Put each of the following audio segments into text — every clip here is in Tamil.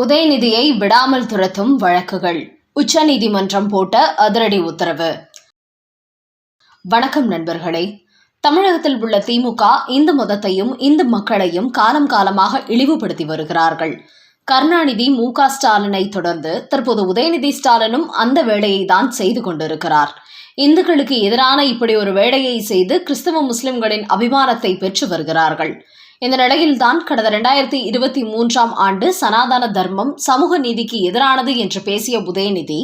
உதயநிதியை விடாமல் துரத்தும் வழக்குகள். உச்சநீதிமன்றம் போட்ட அதிரடி உத்தரவு. வணக்கம் நண்பர்களே. தமிழகத்தில் உள்ள திமுக இந்து மதத்தையும் இந்து மக்களையும் காலம் காலமாக இழிவுபடுத்தி வருகிறார்கள். கருணாநிதி மு க ஸ்டாலினை தொடர்ந்து தற்போது உதயநிதி ஸ்டாலினும் அந்த வேலையை தான் செய்து கொண்டிருக்கிறார். இந்துக்களுக்கு எதிரான இப்படி ஒரு வேலையை செய்து கிறிஸ்தவ முஸ்லிம்களின் அபிமானத்தை பெற்று வருகிறார்கள். இந்த நிலையில்தான் கடந்த இரண்டாயிரத்தி இருபத்தி மூன்றாம் ஆண்டு சனாதன தர்மம் சமூக நீதிக்கு எதிரானது என்று பேசிய உதயநிதி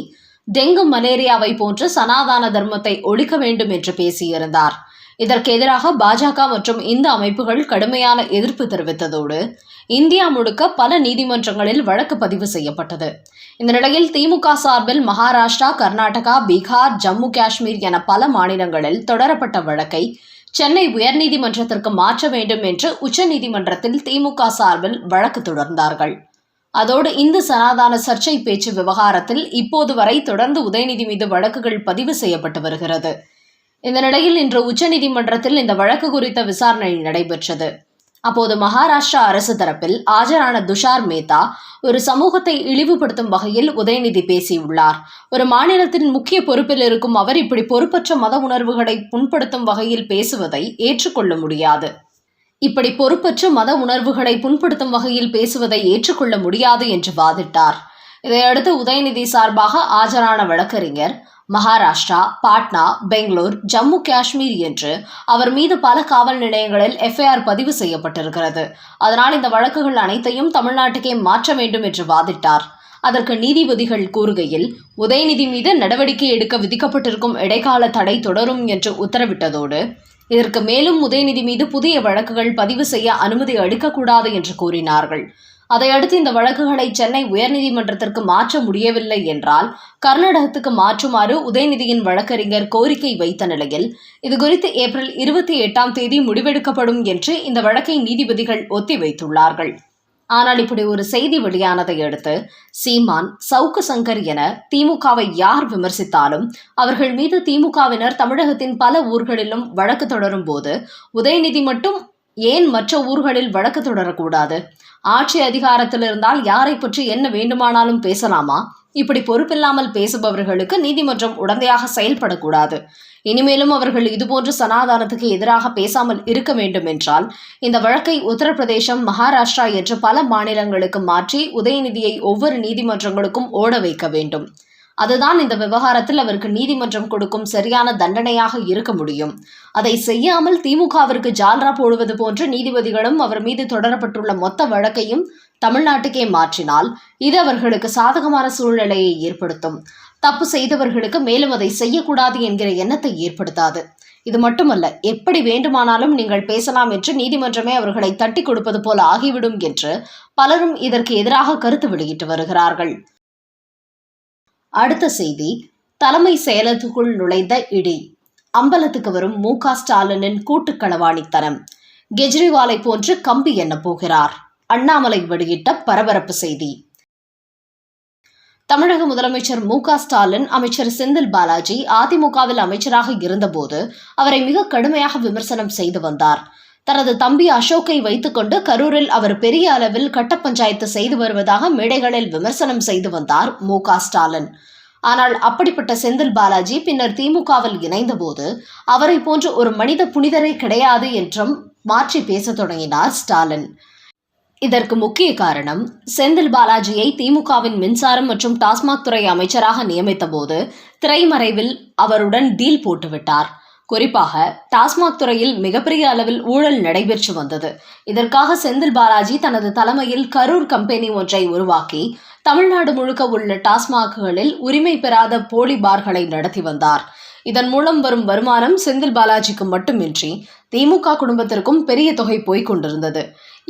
டெங்கு மலேரியாவை போன்று சனாதன தர்மத்தை ஒழிக்க வேண்டும் என்று பேசியிருந்தார். இதற்கு எதிராக பாஜக மற்றும் இந்த அமைப்புகள் கடுமையான எதிர்ப்பு தெரிவித்ததோடு இந்தியா முழுக்க பல நீதிமன்றங்களில் வழக்கு பதிவு செய்யப்பட்டது. இந்த நிலையில் திமுக சார்பில் மகாராஷ்டிரா கர்நாடகா பீகார் ஜம்மு காஷ்மீர் என பல மாநிலங்களில் தொடரப்பட்ட வழக்கை சென்னை உயர்நீதிமன்றத்திற்கு மாற்ற வேண்டும் என்று உச்சநீதிமன்றத்தில் திமுக சார்பில் வழக்கு தொடர்ந்தார்கள். அதோடு இந்து சனாதான சர்ச்சை பேச்சு விவகாரத்தில் இப்போது வரை தொடர்ந்து உதயநிதி மீது வழக்குகள் பதிவு செய்யப்பட்டு வருகிறது. இந்த நிலையில் இன்று உச்சநீதிமன்றத்தில் இந்த வழக்கு குறித்த விசாரணை நடைபெற்றது. அப்போது மகாராஷ்டிரா அரசு தரப்பில் ஆஜரான துஷார் மேத்தா ஒரு சமூகத்தை இழிவுபடுத்தும் வகையில் உதயநிதி பேசியுள்ளார். ஒரு மாநிலத்தின் முக்கிய பொறுப்பில் இருக்கும் அவர் இப்படி பொறுப்பற்ற மத உணர்வுகளை புண்படுத்தும் வகையில் பேசுவதை ஏற்றுக்கொள்ள முடியாது. இப்படி பொறுப்பற்ற மத உணர்வுகளை புண்படுத்தும் வகையில் பேசுவதை ஏற்றுக்கொள்ள முடியாது என்று வாதிட்டார். இதையடுத்து உதயநிதி சார்பாக ஆஜரான வழக்கறிஞர் மகாராஷ்டிரா பாட்னா பெங்களூர் ஜம்மு காஷ்மீர் என்று அவர் மீது பல காவல் நிலையங்களில் எஃப்ஐஆர் பதிவு செய்யப்பட்டிருக்கிறது. அதனால் இந்த வழக்குகள் அனைத்தையும் தமிழ்நாட்டுக்கே மாற்ற வேண்டும் என்று வாதிட்டார். அதற்கு நீதிபதிகள் கூறுகையில் உதயநிதி மீது நடவடிக்கை எடுக்க விதிக்கப்பட்டிருக்கும் இடைக்கால தடை தொடரும் என்று உத்தரவிட்டதோடு இதற்கு மேலும் உதயநிதி மீது புதிய வழக்குகள் பதிவு செய்ய அனுமதி அளிக்கக்கூடாது என்று கூறினார்கள். அதையடுத்து இந்த வழக்குகளை சென்னை உயர்நீதிமன்றத்திற்கு மாற்ற முடியவில்லை என்றால் கர்நாடகத்துக்கு மாற்றுமாறு உதயநிதியின் வழக்கறிஞர் கோரிக்கை வைத்த நிலையில் இதுகுறித்து ஏப்ரல் இருபத்தி எட்டாம் தேதி முடிவெடுக்கப்படும் என்று இந்த வழக்கை நீதிபதிகள் ஒத்திவைத்துள்ளார்கள். ஆனால் இப்படி ஒரு செய்தி வெளியானதை அடுத்து சீமான் சவுக்கு சங்கர் என திமுகவை யார் விமர்சித்தாலும் அவர்கள் மீது திமுகவினர் தமிழகத்தின் பல ஊர்களிலும் வழக்கு தொடரும் போது உதயநிதி மட்டும் ஏன் மற்ற ஊர்களில் வழக்கு தொடரக்கூடாது? ஆட்சி அதிகாரத்தில் இருந்தால் யாரை பற்றி என்ன வேண்டுமானாலும் பேசலாமா? இப்படி பொறுப்பில்லாமல் பேசுபவர்களுக்கு நீதிமன்றம் உடந்தையாக செயல்படக்கூடாது. இனிமேலும் அவர்கள் இதுபோன்ற சனாதானத்துக்கு எதிராக பேசாமல் இருக்க வேண்டும் என்றால் இந்த வழக்கை உத்தரப்பிரதேசம் மகாராஷ்டிரா என்று பல மாநிலங்களுக்கு மாற்றி உதயநிதியை ஒவ்வொரு நீதிமன்றங்களுக்கும் ஓட வைக்க வேண்டும். அதுதான் இந்த விவகாரத்தில் அவருக்கு நீதிமன்றம் கொடுக்கும் சரியான தண்டனையாக இருக்க முடியும். அதை செய்யாமல் திமுகவிற்கு ஜால்ரா போடுவது போன்று நீதிபதிகளும் அவர் மீது தொடரப்பட்டுள்ள மொத்த வழக்கையும் தமிழ்நாட்டுக்கே மாற்றினால் இது அவர்களுக்கு சாதகமான சூழ்நிலையை ஏற்படுத்தும். தப்பு செய்தவர்களுக்கு மேலும் அதை செய்யக்கூடாது என்கிற எண்ணத்தை ஏற்படுத்தாது. இது மட்டுமல்ல எப்படி வேண்டுமானாலும் நீங்கள் பேசலாம் என்று நீதிமன்றமே அவர்களை தட்டி கொடுப்பது போல ஆகிவிடும் என்று பலரும் இதற்கு எதிராக கருத்து வெளியிட்டு வருகிறார்கள். அடுத்த செய்தி தலைமை செயலகத்துக்குள் நுழைந்த இடி. அம்பலத்துக்கு வரும் மு. க. ஸ்டாலினின் கூட்டுக்களவாணித்தனம் கெஜ்ரிவாலை போன்று கம்பி எண்ண போகிறார். அண்ணாமலை வெளியிட்ட பரபரப்பு செய்தி. தமிழக முதலமைச்சர் மு. க. ஸ்டாலின் அமைச்சர் செந்தில் பாலாஜி அதிமுகவில் அமைச்சராக இருந்தபோது அவரை மிக கடுமையாக விமர்சனம் செய்து வந்தார். தனது தம்பி அசோக்கை வைத்துக்கொண்டு கரூரில் அவர் பெரிய அளவில் கட்ட பஞ்சாயத்து செய்து வருவதாக மேடைகளில் விமர்சனம் செய்து வந்தார் மு ஸ்டாலின். ஆனால் அப்படிப்பட்ட செந்தில் பாலாஜி பின்னர் திமுகவில் இணைந்தபோது அவரை போன்ற ஒரு மனித புனிதரே கிடையாது என்றும் மாற்றி பேசத் தொடங்கினார் ஸ்டாலின். இதற்கு முக்கிய காரணம் செந்தில் பாலாஜியை திமுகவின் மின்சாரம் மற்றும் டாஸ்மாக் துறை அமைச்சராக நியமித்தபோது திரைமறைவில் அவருடன் டீல் போட்டுவிட்டார். குறிப்பாக டாஸ்மாக் துறையில் மிகப்பெரிய அளவில் ஊழல் நடைபெற்று வந்தது. இதற்காக செந்தில் பாலாஜி தனது தலைமையில் கரூர் கம்பெனி ஒன்றை உருவாக்கி தமிழ்நாடு முழுக்க உள்ள டாஸ்மாக்குகளில் உரிமை பெறாத போலி பார்களை நடத்தி வந்தார். இதன் மூலம் வரும் வருமானம் செந்தில் பாலாஜிக்கு மட்டுமின்றி திமுக குடும்பத்திற்கும் பெரிய தொகை போய்க் கொண்டிருந்தது.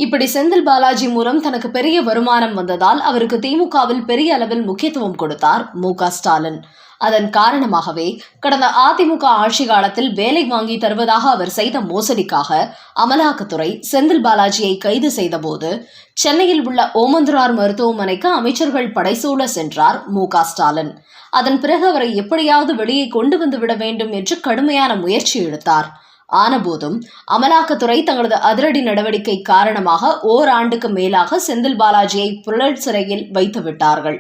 இப்படி செந்தில் பாலாஜி மூலம் தனக்கு பெரிய வருமானம் வந்ததால் அவருக்கு திமுகவில் பெரிய அளவில் முக்கியத்துவம் கொடுத்தார் மு க ஸ்டாலின். அதன் காரணமாகவே கடந்த அதிமுக ஆட்சி காலத்தில் வேலை வாங்கி தருவதாக அவர் செய்த மோசடிக்காக அமலாக்கத்துறை செந்தில் பாலாஜியை கைது செய்தபோது சென்னையில் உள்ள ஓமந்துரார் மருத்துவமனைக்கு அமைச்சர்கள் படைசூழ சென்றார் மு ஸ்டாலின். அதன் பிறகு அவரை எப்படியாவது வெளியே கொண்டு வந்து விட வேண்டும் என்று கடுமையான முயற்சி எடுத்தார். ஆனபோதும் அமலாக்கத்துறை தங்களது அதிரடி நடவடிக்கை காரணமாக ஓராண்டுக்கு மேலாக செந்தில் பாலாஜியை புழல் சிறையில் வைத்து விட்டார்கள்.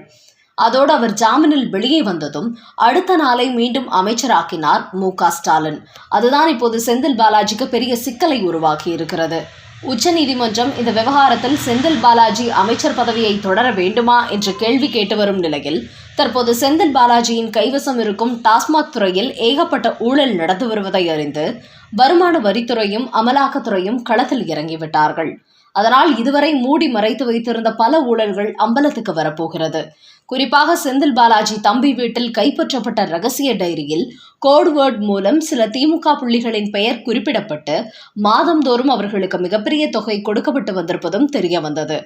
அதோடு அவர் ஜாமீனில் வெளியே வந்ததும் அடுத்த நாளை மீண்டும் அமைச்சராக்கினார் மு க ஸ்டாலின். அதுதான் இப்போது செந்தில் பாலாஜிக்கு பெரிய சிக்கலை உருவாக்கி இருக்கிறது. உச்சநீதிமன்றம் இந்த விவகாரத்தில் செந்தில் பாலாஜி அமைச்சர் பதவியை தொடர வேண்டுமா என்ற கேள்வி கேட்டு வரும் நிலையில் தற்போது செந்தில் பாலாஜியின் கைவசம் இருக்கும் டாஸ்மாக் துறையில் ஏகப்பட்ட ஊழல் நடந்து வருவதை அறிந்து வருமான வரித்துறையும் அமலாக்கத்துறையும் களத்தில் இறங்கிவிட்டார்கள். அதனால் இதுவரை மூடி மறைத்து வைத்திருந்த பல ஊழல்கள் அம்பலத்துக்கு வரப்போகிறது. குறிப்பாக செந்தில் பாலாஜி தம்பி வீட்டில் கைப்பற்றப்பட்ட ரகசிய டைரியில் கோட்வேர்ட் மூலம் சில திமுக புள்ளிகளின் பெயர் குறிப்பிடப்பட்டு மாதந்தோறும் அவர்களுக்கு மிகப்பெரிய தொகை கொடுக்கப்பட்டு வந்திருப்பதும் தெரிய வந்தது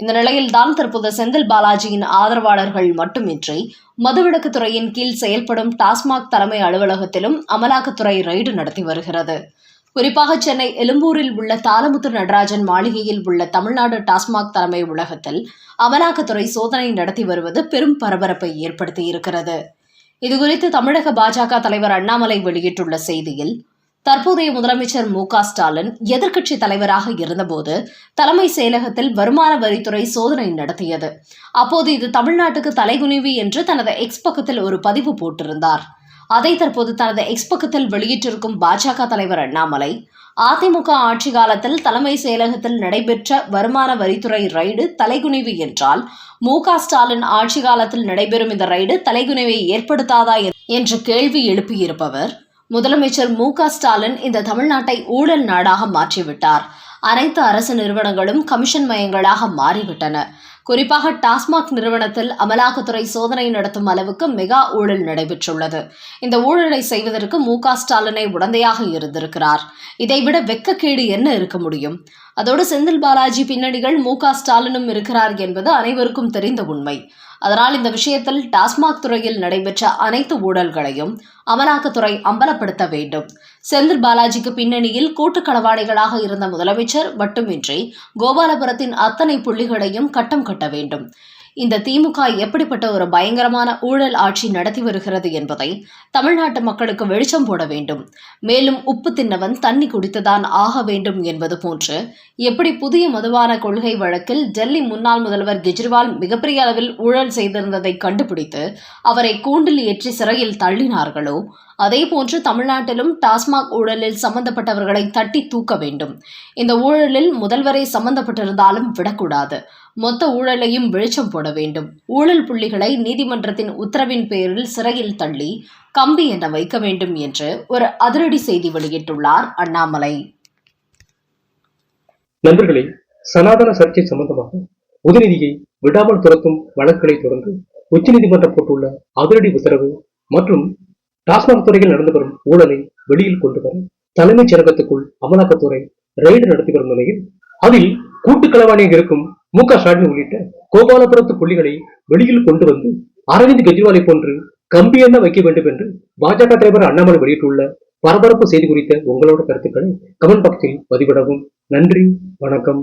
இந்த நிலையில்தான் தற்போது செந்தில் பாலாஜியின் ஆதரவாளர்கள் மட்டுமின்றி மதுவிலக்கு துறையின் கீழ் செயல்படும் டாஸ்மாக் தலைமை அலுவலகத்திலும் அமலாக்கத்துறை ரெய்டு நடத்தி வருகிறது. குறிப்பாக சென்னை எழும்பூரில் உள்ள தாளமுத்து நடராஜன் மாளிகையில் உள்ள தமிழ்நாடு டாஸ்மாக் தலைமை உலகத்தில் அமலாக்கத்துறை சோதனை நடத்தி வருவது பெரும் பரபரப்பை ஏற்படுத்தி இருக்கிறது இதுகுறித்து தமிழக பாஜக தலைவர் அண்ணாமலை வெளியிட்டுள்ள செய்தியில் தற்போதைய முதலமைச்சர் மு க ஸ்டாலின் எதிர்க்கட்சி தலைவராக இருந்தபோது தலைமை செயலகத்தில் வருமான வரித்துறை சோதனை நடத்தியது. அப்போது இது தமிழ்நாட்டுக்கு தலைகுனிவு என்று தனது எக்ஸ் பக்கத்தில் ஒரு பதிவு போட்டிருந்தார். அதை தற்போது தனது எக்ஸ் பக்கத்தில் வெளியிட்டிருக்கும் பாஜக தலைவர் அண்ணாமலை. அதிமுக ஆட்சி காலத்தில் தலைமை செயலகத்தில் நடைபெற்ற வருமான வரித்துறை ரைடு தலைகுனிவு என்றால் மு ஸ்டாலின் ஆட்சி காலத்தில் நடைபெறும் இந்த ரைடு தலைகுனிவை ஏற்படுத்தாதா என்ற கேள்வி எழுப்பியிருப்பவர். முதலமைச்சர் மு ஸ்டாலின் இந்த தமிழ்நாட்டை ஊழல் நாடாக மாற்றிவிட்டார். அனைத்து அரசு நிறுவனங்களும் கமிஷன் மையங்களாக மாறிவிட்டன. குறிப்பாக டாஸ்மாக் நிறுவனத்தில் அமலாக்கத்துறை சோதனை நடத்தும் அளவுக்கு மெகா ஊழல் நடைபெற்றுள்ளது. இந்த ஊழலை செய்வதற்கு மு க ஸ்டாலினை உடந்தையாக இருந்திருக்கிறார். இதைவிட வெக்கக்கேடு என்ன இருக்க முடியும்? அதோடு செந்தில் பாலாஜி பின்னணிகள் மு க ஸ்டாலினும் இருக்கிறார் என்பது அனைவருக்கும் தெரிந்த உண்மை. அதனால் இந்த விஷயத்தில் டாஸ்மாக் துறையில் நடைபெற்ற அனைத்து ஊழல்களையும் அமலாக்கத்துறை அம்பலப்படுத்த வேண்டும். செந்தில் பாலாஜிக்கு பின்னணியில் கூட்டு களவாணிகளாக இருந்த முதலமைச்சர் மட்டுமின்றி கோபாலபுரத்தின் அத்தனை புள்ளிகளையும் கட்டம் கட்ட வேண்டும். இந்த திமுக எப்படிப்பட்ட ஒரு பயங்கரமான ஊழல் ஆட்சி நடத்தி வருகிறது என்பதை தமிழ்நாட்டு மக்களுக்கு வெளிச்சம் போட வேண்டும். மேலும் உப்பு தின்னவன் தண்ணி குடித்துதான் ஆக வேண்டும் என்பது போன்று எப்படி புதிய மதுபான கொள்கை வழக்கில் டெல்லி முன்னாள் முதல்வர் கெஜ்ரிவால் மிகப்பெரிய அளவில் ஊழல் செய்திருந்ததை கண்டுபிடித்து அவரை கூண்டில் ஏற்றி சிறையில் தள்ளினார்களோ அதேபோன்று தமிழ்நாட்டிலும் டாஸ்மாக் ஊழலில் சம்பந்தப்பட்டவர்களை தட்டி தூக்க வேண்டும். இந்த ஊழலில் முதல்வரை சம்பந்தப்பட்டிருந்தாலும் விடக்கூடாது. மொத்த ஊழலையும் வெளிச்சம் போட வேண்டும். ஊழல் புள்ளிகளை நீதிமன்றத்தின் உத்தரவின் பேரில் சிறையில் தள்ளி கம்பி என வைக்க வேண்டும் என்று ஒரு அதிரடி செய்தி வெளியிட்டுள்ளார் அண்ணாமலை. நண்பர்களே சனாதன சர்ச்சை சம்பந்தமாக உதயநிதியை விடாமல் துரத்தும் வழக்குகளை தொடர்ந்து உச்சநீதிமன்றம் போட்டுள்ள அதிரடி உத்தரவு மற்றும் டாஸ்மாக் துறையில் நடந்து வரும் ஊழலை வெளியில் கொண்டு வர தலைமைச் செயலகத்துக்குள் அமலாக்கத்துறை ரெய்டு நடத்தி வரும் நிலையில் அதில் கூட்டு களவாணியாக இருக்கும் மு க ஸ்டாலின் உள்ளிட்ட கோபாலபுரத்து புள்ளிகளை வெளியில் கொண்டு வந்து அரவிந்த் கெஜ்ரிவாலை போன்று கம்பியெண்ண வைக்க வேண்டும் என்று பாஜக தலைவர் அண்ணாமலை வெளியிட்டுள்ள பரபரப்பு செய்தி குறித்த உங்களோட கருத்துக்களை கமெண்ட் பாக்ஸில் பதிவிடவும். நன்றி வணக்கம்.